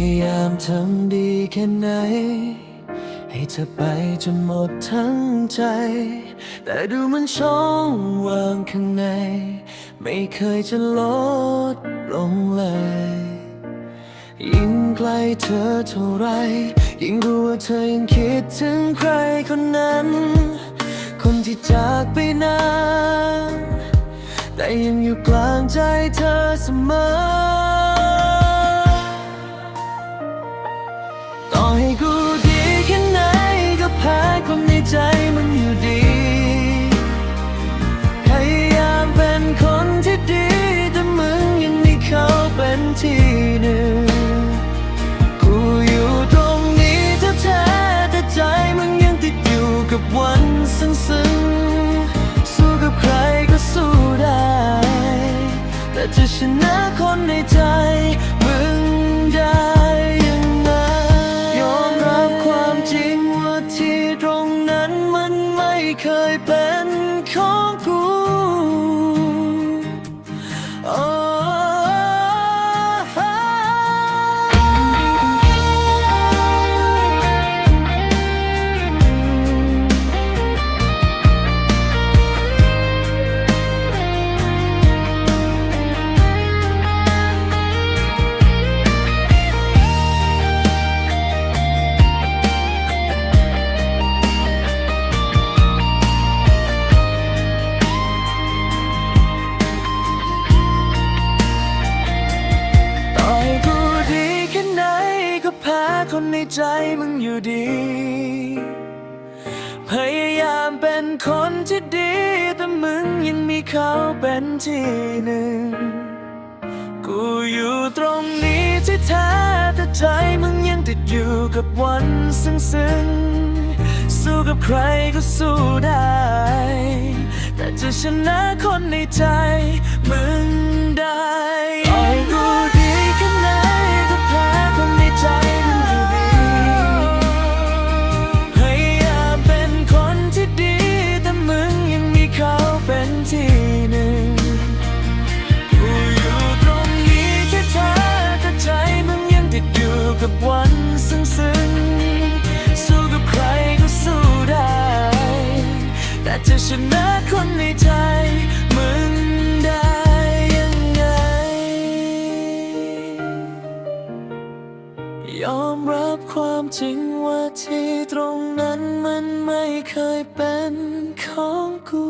ยายามทำดีแค่ไหน ให้เธอไปจนหมดทั้งใจ แต่ดูมันช่องว่างข้างใน ไม่เคยจะลดลงเลย ยิ่งใกล้เธอเท่าไร ยิ่งรู้ว่าเธอยังคิดถึงใครคนนั้น คนที่จากไปนานแต่ยังอยู่กลางใจเธอเสมอ ให้กูดีแค่ไหนก็แพ้ความในใจมันอยู่ดี พยายามเป็นคนที่ดี แต่มึงยังมีเขาเป็นที่หนึ่ง กูอยู่ตรงนี้แท้แต่ใจมึงยังติดอยู่กับวันซึ้งๆสู้กับใครก็สู้ได้ แต่จะชนะคนใน เคยเป็นของกู ใจมึงอยู่ดี พยายามเป็นคนที่ดี แต่มึงยังมีเขาเป็นที่หนึ่ง กูอยู่ตรงนี้ที่แท้แต่ใจมึงยังติดอยู่กับวันซึ้งๆ สู้กับใครก็สู้ได้ แต่จะชนะคนในใจมึงได้ กับวันซึ้งๆสู้กับใครก็สู้ได้ แต่จะชนะคนในใจมึงได้ยังไง ยอมรับความจริงว่าที่ตรงนั้นมันไม่เคยเป็นของกู